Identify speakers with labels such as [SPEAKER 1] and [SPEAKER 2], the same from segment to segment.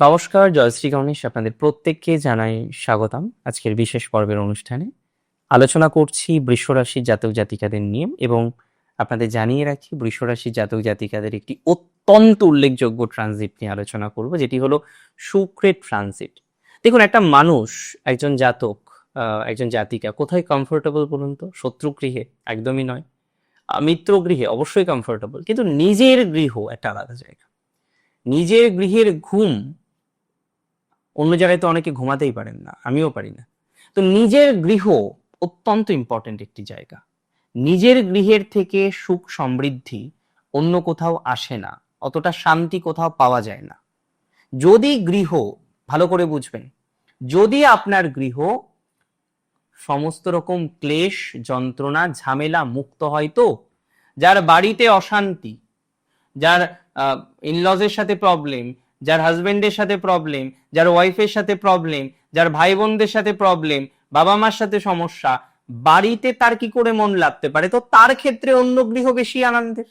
[SPEAKER 1] নমস্কার জয়শ্রী গণেশ আপনাদের প্রত্যেককে জানাই স্বাগতম আজকের বিশেষ পর্বের অনুষ্ঠানে। আলোচনা করছি বৃষরাশির জাতক জাতিকাদের নিয়ে এবং আপনাদের জানিয়ে রাখি বৃষরাশির জাতক জাতিকাদের একটি অত্যন্ত উল্লেখযোগ্য ট্রানজিট নিয়ে আলোচনা করব, যেটি হলো শুক্রের ট্রানজিট দেখুন, একটা মানুষ, একজন জাতক একজন জাতিকা, কোথায় কমফোর্টেবল বলুন তো? শত্রু গৃহে, একদমই নয়। মিত্র গৃহে, অবশ্যই কমফোর্টেবল কিন্তু নিজের গৃহ একটা আলাদা জায়গা। নিজের গৃহের ঘুম অন্য জায়গায় তো অনেকে ঘুমাতেই পারেন না, আমিও পারি না। তো নিজের গৃহ অত্যন্ত ইম্পর্টেন্ট একটি জায়গা। নিজের গৃহের থেকে সুখ সমৃদ্ধি অন্য কোথাও আসে না, অতটা শান্তি কোথাও পাওয়া যায় না। যদি গৃহ, ভালো করে বুঝবেন, যদি আপনার গৃহ সমস্ত রকম ক্লেশ, যন্ত্রণা, ঝামেলা মুক্ত হয় তো, যার বাড়িতে অশান্তি, যার ইনলজের সাথে প্রবলেম যার হাজবেন্ডের সাথে প্রবলেম যার ওয়াইফের সাথে প্রবলেম যার ভাই বোনদের সাথে প্রবলেম বাবা মার সাথে সমস্যা, বাড়িতে তার কি করে মন লাগতে পারে? তো তার ক্ষেত্রে অন্য গৃহ বেশি আনন্দের।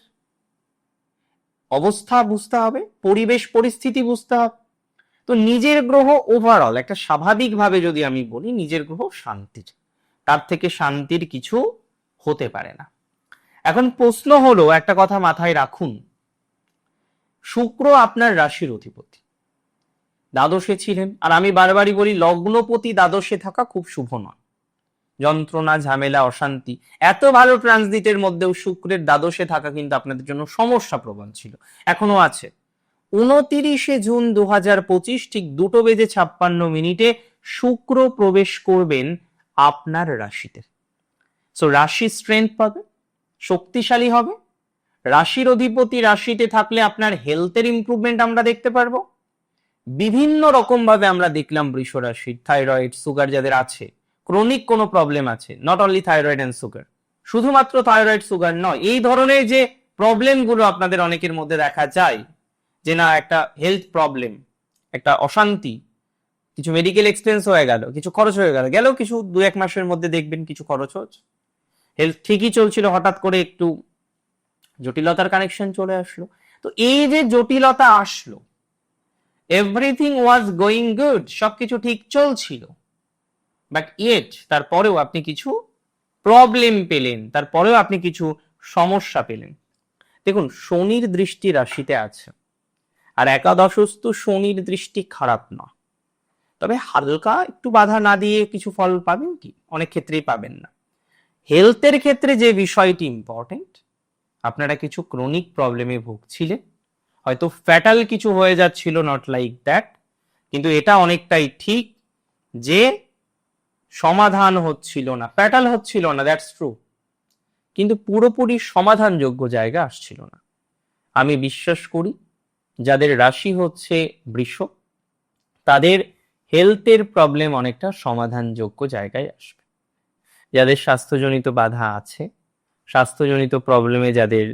[SPEAKER 1] অবস্থা বুঝতে হবে, পরিবেশ, পরিস্থিতি বুঝতে হবে। তো নিজের গ্রহ ওভারঅল একটা স্বাভাবিকভাবে যদি আমি বলি, নিজের গ্রহ শান্তির। তার থেকে শান্তির কিছু হতে পারে না। এখন প্রশ্ন হলো, একটা কথা মাথায় রাখুন শুক্র আপনার রাশির অধিপতি। দ্বাদশে ছিলেন। আর আমি বারবারই বলি, লগ্নপতি দ্বাদশে থাকা খুব শুভ নয়। যন্ত্রণা, ঝামেলা, অশান্তি, এত ভালো ট্রানজিটের মধ্যেও শুক্রের দ্বাদশে থাকা কিন্তু আপনাদের জন্য সমস্যা প্রবণ ছিল। এখনও আছে। উনতিরিশে জুন দু পঁচিশ, ঠিক দুটো বেজে ছাপ্পান্ন মিনিটে শুক্র প্রবেশ করবেন আপনার রাশিতে। সো রাশি স্ট্রেংথ পাবে, শক্তিশালী হবে রাশির অধিপতি রাশিতে থাকলে আপনার হেলথের ইমপ্রুভমেন্ট আমরা দেখতে পারব। বিভিন্ন রকম ভাবে আমরা দেখলাম বৃষ রাশির থাইরয়েড সুগার যাদের আছে ক্রনিক কোনো প্রবলেম আছে not only thyroid and sugar শুধুমাত্র থাইরয়েড সুগার নয়, এই ধরনের যে প্রবলেমগুলো আপনাদের অনেকের মধ্যে দেখা যায়, যে না, একটা হেলথ প্রবলেম একটা অশান্তি, কিছু মেডিকেল এক্সপেন্স হয়ে গেল, কিছু খরচ হয়ে গেল গেল কিছু দু এক মাসের মধ্যে দেখবেন কিছু খরচ হচ্ছে। হেলথ ঠিকই চলছিল, হঠাৎ করে একটু জটিলতার কানেকশন চলে আসলো। তো এই যে জটিলতা আসলো এভরিথিং ওয়াজ গোয়িং গুড সবকিছু ঠিক চলছিল। বাট ইয়েট তারপরেও আপনি কিছু প্রবলেম পেলেন, তারপরেও আপনি কিছু সমস্যা পেলেন। দেখুন, শনির দৃষ্টি রাশিতে আছে। আর একাদশস্তু শনির দৃষ্টি খারাপ না। তবে হালকা একটু বাধা না দিয়ে কিছু ফল পাবেন কি? অনেক ক্ষেত্রেই পাবেন না। হেলথের ক্ষেত্রে যে বিষয়টি ইম্পর্টেন্ট আপনারা কিছু ক্রনিক প্রবলেমে ভুগছিলেন? হয়তো ফ্যাটাল কিছু হয়ে যাচ্ছিল নট লাইক দ্যাট কিন্তু এটা অনেকটাই ঠিক যে সমাধান হচ্ছিল না ফ্যাটাল হচ্ছিল না দ্যাটস ট্রু কিন্তু পুরোপুরি সমাধানযোগ্য জায়গা আসছিল না। আমি বিশ্বাস করি, যাদের রাশি হচ্ছে বৃষ, তাদের হেলথের প্রবলেম অনেকটা সমাধানযোগ্য জায়গায় আসবে। যাদের স্বাস্থ্যজনিত বাধা আছে স্বাস্থ্যজনিত প্রবলেমে যাদের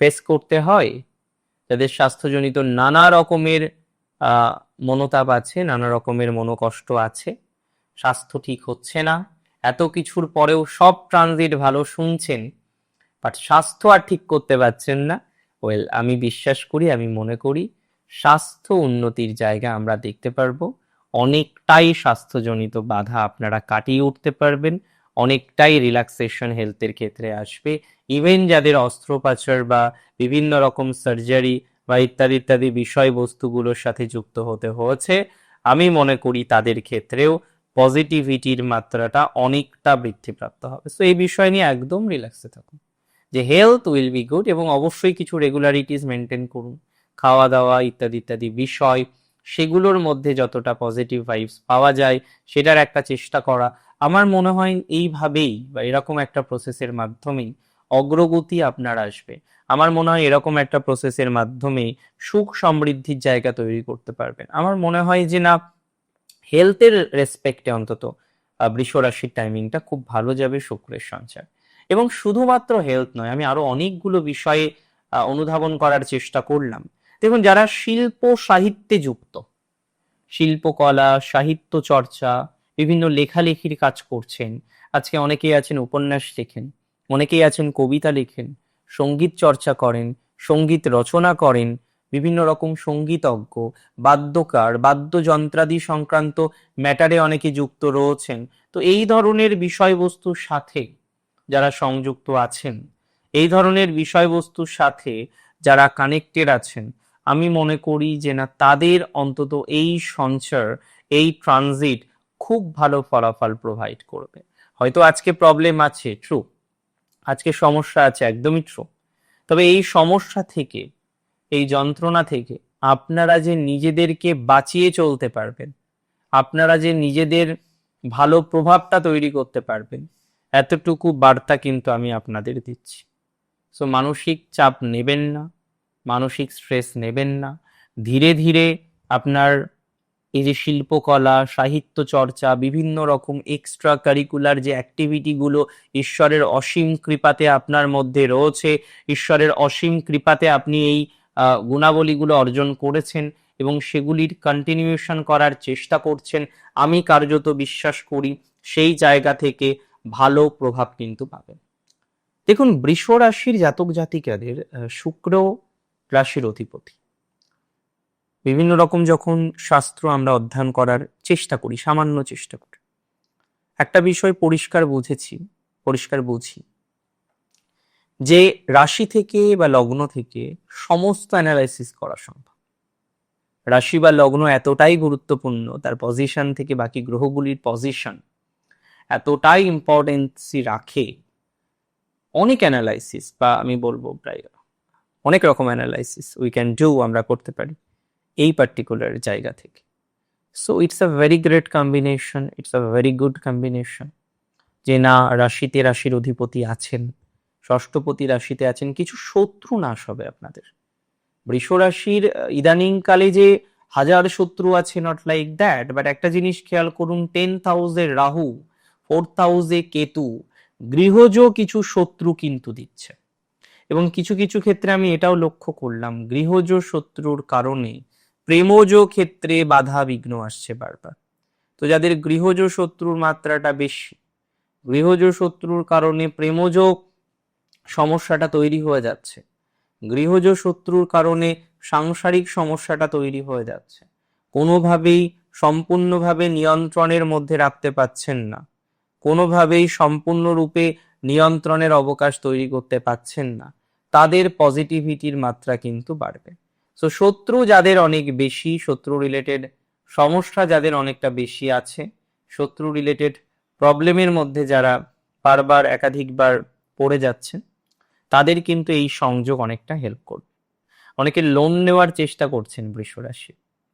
[SPEAKER 1] ফেস করতে হয়, যাদের স্বাস্থ্যজনিত নানা রকমের মনোতাপ আছে, নানা রকমের মনোকষ্ট আছে, স্বাস্থ্য ঠিক হচ্ছে না, এত কিছুর পরেও সব ট্রানজিট ভালো শুনছেন বাট স্বাস্থ্য আর ঠিক করতে পারছেন না। ওয়েল আমি বিশ্বাস করি, আমি মনে করি স্বাস্থ্য উন্নতির জায়গা আমরা দেখতে পারব। অনেকটাই স্বাস্থ্যজনিত বাধা আপনারা কাটিয়ে উঠতে পারবেন। অনেকটাই রিল্যাক্সেশন হেলথের ক্ষেত্রে আসবে। ইভেন যাদের অস্ত্রোপচার বা বিভিন্ন রকম সার্জারি বা ইত্যাদি ইত্যাদি বিষয়বস্তুগুলোর সাথে যুক্ত হতে হয়েছে, আমি মনে করি তাদের ক্ষেত্রেও পজিটিভিটির মাত্রাটা অনেকটা বৃদ্ধিপ্রাপ্ত হবে। সো এই বিষয় নিয়ে একদম রিল্যাক্সে থাকুন। যে হেলথ উইল বি গুড এবং অবশ্যই কিছু রেগুলারিটিস মেনটেন করুন। খাওয়া দাওয়া ইত্যাদি ইত্যাদি বিষয়, সেগুলোর মধ্যে যতটা পজিটিভ ভাইবস পাওয়া যায়, সেটার একটা চেষ্টা করা। আমার মনে হয় এইভাবেই বা এরকম একটা প্রসেসের মাধ্যমেই অগ্রগতি আপনার আসবে। আমার মনে হয় এরকম একটা প্রসেসের মাধ্যমে সুখ সমৃদ্ধির জায়গা তৈরি করতে পারবেন। আমার মনে হয় যে না হেলথের রেসপেক্টে অন্তত বৃষ রাশির টাইমিংটা খুব ভালো যাবে শুক্রের সঞ্চার। এবং শুধুমাত্র হেলথ নয়, আমি আরও অনেকগুলো বিষয়ে অনুধাবন করার চেষ্টা করলাম। দেখুন, যারা শিল্প সাহিত্যে যুক্ত, শিল্পকলা, সাহিত্য চর্চা বিভিন্ন লেখালেখির কাজ করছেন। আজকে অনেকেই আছেন উপন্যাস লেখেন, অনেকেই আছেন কবিতা লেখেন, সংগীত চর্চা করেন, সংগীত রচনা করেন, বিভিন্ন রকম সঙ্গীতজ্ঞ, বাদ্যকার, বাদ্যযন্ত্রাদি সংক্রান্ত ম্যাটারে অনেকে যুক্ত রয়েছেন। তো এই ধরনের বিষয়বস্তুর সাথে যারা সংযুক্ত আছেন, এই ধরনের বিষয়বস্তুর সাথে যারা কানেক্টেড আছেন, আমি মনে করি যে না, তাদের অন্তত এই সঞ্চার, এই ট্রানজিট খুব ভালো ফলাফল প্রোভাইড করবে। হয়তো আজকে প্রবলেম আছে ট্রু আজকে সমস্যা আছে, একদমই ট্রু তবে এই সমস্যা থেকে, এই যন্ত্রণা থেকে আপনারা যে নিজেদেরকে বাঁচিয়ে চলতে পারবেন, আপনারা যে নিজেদের ভালো প্রভাবটা তৈরি করতে পারবেন, এতটুকু বার্তা কিন্তু আমি আপনাদের দিচ্ছি। সো মানসিক চাপ নেবেন না, মানসিক স্ট্রেস নেবেন না। ধীরে ধীরে আপনার এই যে শিল্পকলা, সাহিত্য চর্চা, বিভিন্ন রকম এক্সট্রা কারিকুলার যে অ্যাক্টিভিটিগুলো ঈশ্বরের অসীম কৃপাতে আপনার মধ্যে রয়েছে, ঈশ্বরের অসীম কৃপাতে আপনি এই গুণাবলীগুলো অর্জন করেছেন এবং সেগুলির কন্টিনিউশন করার চেষ্টা করছেন, আমি কার্যত বিশ্বাস করি সেই জায়গা থেকে ভালো প্রভাব কিন্তু পাবেন। দেখুন বৃষ রাশির জাতক জাতিকাদের শুক্র রাশির অধিপতি। বিভিন্ন রকম যখন শাস্ত্র আমরা অধ্যয়ন করার চেষ্টা করি, সামান্য চেষ্টা করি। একটা বিষয় পরিষ্কার বুঝেছি, পরিষ্কার বুঝি। যে রাশি থেকে বা লগ্ন থেকে সমস্ত অ্যানালাইসিস করা সম্ভব। রাশি বা লগ্ন এতটাই গুরুত্বপূর্ণ, তার পজিশন থেকে বাকি গ্রহগুলির পজিশন এতটাই ইম্পর্টেন্সি রাখে, অনেক অ্যানালাইসিস বা আমি বলব প্রায় অনেক রকম অ্যানালাইসিস উই ক্যান ডু আমরা করতে পারি। এই পার্টিকুলার জায়গা থেকে। So it's a very great combination it's a very good combination যে না, রাশিতে রাশির অধিপতি আছেন, ষষ্ঠপতি রাশিতে আছেন, কিছু শত্রু নাশ হবে আপনাদের। বৃষ রাশির ইদানিংকালে যে হাজার শত্রু আছে নট লাইক দ্যাট বাট একটা জিনিস খেয়াল করুন টেন হাউসে রাহু ফোর্থ হাউসে কেতু, গৃহজ কিছু শত্রু কিন্তু দিচ্ছে। এবং কিছু কিছু ক্ষেত্রে আমি এটাও লক্ষ্য করলাম, গৃহজ শত্রুর কারণে প্রেমজ ক্ষেত্রে বাধা বিঘ্ন আসছে বারবার। তো যাদের গৃহজ শত্রুর মাত্রাটা বেশি গৃহজ শত্রুর কারণে প্রেমজ সমস্যাটা তৈরি হয়ে যাচ্ছে। গৃহজ শত্রুর কারণে সাংসারিক সমস্যাটা তৈরি হয়ে যাচ্ছে। কোনোভাবেই সম্পূর্ণভাবে নিয়ন্ত্রণের মধ্যে রাখতে পাচ্ছেন না। কোনোভাবেই সম্পূর্ণরূপে নিয়ন্ত্রণের অবকাশ তৈরি করতে পাচ্ছেন না। তাদের পজিটিভিটির মাত্রা কিন্তু বাড়বে। সো শত্রু যাদের অনেক বেশি, শত্রু রিলেটেড সমস্যা যাদের অনেকটা বেশি আছে, শত্রু রিলেটেড প্রবলেমের মধ্যে যারা বারবার, একাধিকবার পড়ে যাচ্ছেন, তাদের কিন্তু এই সংযোগ অনেকটা হেল্প করবে। অনেকে লোন নেওয়ার চেষ্টা করছেন বৃষ রাশি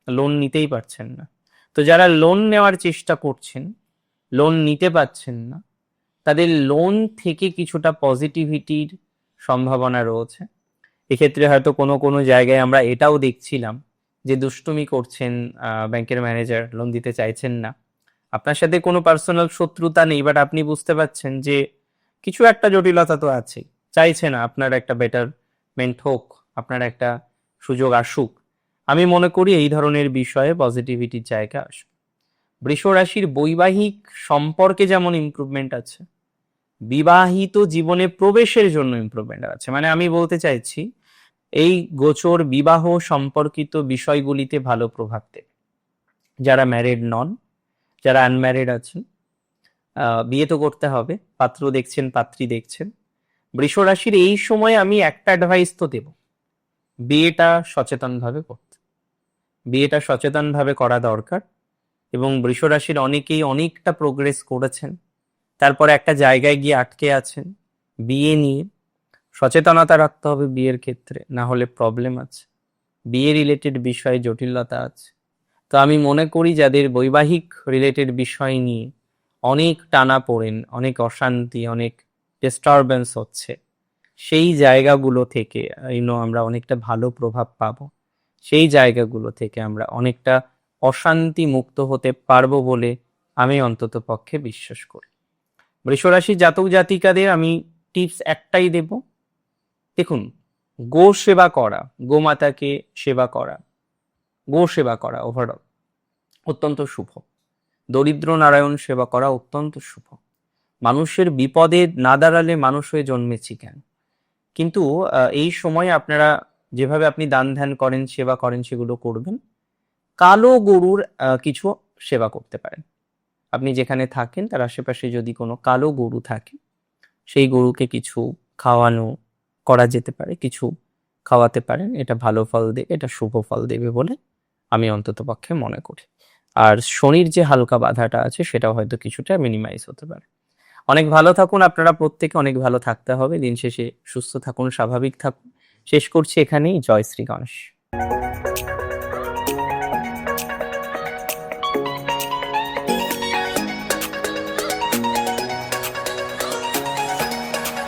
[SPEAKER 1] লোন নিতেই পারছেন না। তো যারা লোন নেওয়ার চেষ্টা করছেন লোন নিতে পারছেন না, তাদের লোন থেকে কিছুটা পজিটিভিটির সম্ভাবনা রয়েছে। এক্ষেত্রে হয়তো কোনো কোনো জায়গায় আমরা এটাও দেখছিলাম যে দুষ্টুমি করছেন ব্যাংকের ম্যানেজার লোন দিতে চাইছেন না। আপনার সাথে কোনো পার্সোনাল শত্রুতা নেই বাট আপনি বুঝতে পারছেন যে কিছু একটা জটিলতা তো আছে চাইছে না আপনার একটা বেটারমেন্ট হোক, আপনার একটা সুযোগ আসুক। আমি মনে করি এই ধরনের বিষয়ে পজিটিভিটির জায়গা আসবে। বৃষ রাশির বৈবাহিক সম্পর্কে যেমন ইমপ্রুভমেন্ট আছে বিবাহিত জীবনে প্রবেশের জন্য ইমপ্রুভমেন্ট আছে। মানে আমি বলতে চাইছি, এই গোচর বিবাহ সম্পর্কিত বিষয়গুলিতে ভালো প্রভাব দেবে। যারা ম্যারিড নন যারা আনম্যারিড আছেন বিয়ে তো করতে হবে, পাত্র দেখছেন, পাত্রী দেখছেন। বৃষ রাশির এই সময় আমি একটা অ্যাডভাইস তো দেব, বিয়েটা সচেতনভাবে করতে। বিয়েটা সচেতনভাবে করা দরকার এবং বৃষ রাশির অনেকেই অনেকটা প্রোগ্রেস করেছেন। তারপরে একটা জায়গায় গিয়ে আটকে আছেন। বিয়ে নিয়ে সচেতনতা রাখতে হবে বিয়ের ক্ষেত্রে, না হলে প্রবলেম আছে। বিয়ে রিলেটেড বিষয়ে জটিলতা আছে। তো আমি মনে করি যাদের বৈবাহিক রিলেটেড বিষয় নিয়ে অনেক টানা পড়েন, অনেক অশান্তি, অনেক ডিস্টারবেন্স হচ্ছে, সেই জায়গাগুলো থেকে ইউনো আমরা অনেকটা ভালো প্রভাব পাবো। সেই জায়গাগুলো থেকে আমরা অনেকটা অশান্তি মুক্ত হতে পারব বলে আমি অন্তত পক্ষে বিশ্বাস করি। বৃষরাশি জাতক জাতিকাদের আমি টিপস একটাই দেব। দেখুন, গো সেবা করা গোমাতাকে সেবা করা, গো সেবা করা ওভারঅল অত্যন্ত শুভ। দরিদ্র নারায়ণ সেবা করা অত্যন্ত শুভ। মানুষের বিপদে না দাঁড়ালে মানুষ হয়ে জন্মেছি কেন? কিন্তু এই সময় আপনারা যেভাবে আপনি দান ধ্যান করেন, সেবা করেন, সেগুলো করবেন। কালো গরুর কিছু সেবা করতে পারেন। আপনি যেখানে থাকেন, তার আশেপাশে যদি কোনো কালো গরু থাকে, সেই গরুকে কিছু খাওয়ানো করা যেতে পারে, কিছু খাওয়াতে পারেন। এটা ভালো ফল দেবে এটা শুভ ফল দেবে বলে আমি অন্তত পক্ষে মনে করি। আর শনির যে হালকা বাধাটা আছে, সেটাও হয়তো কিছুটা মিনিমাইজ হতে পারে। অনেক ভালো থাকুন আপনারা প্রত্যেকে, অনেক ভালো থাকতে হবে। দিন শেষে সুস্থ থাকুন, স্বাভাবিক থাকুন। শেষ করছি এখানেই। জয় শ্রী গণেশ।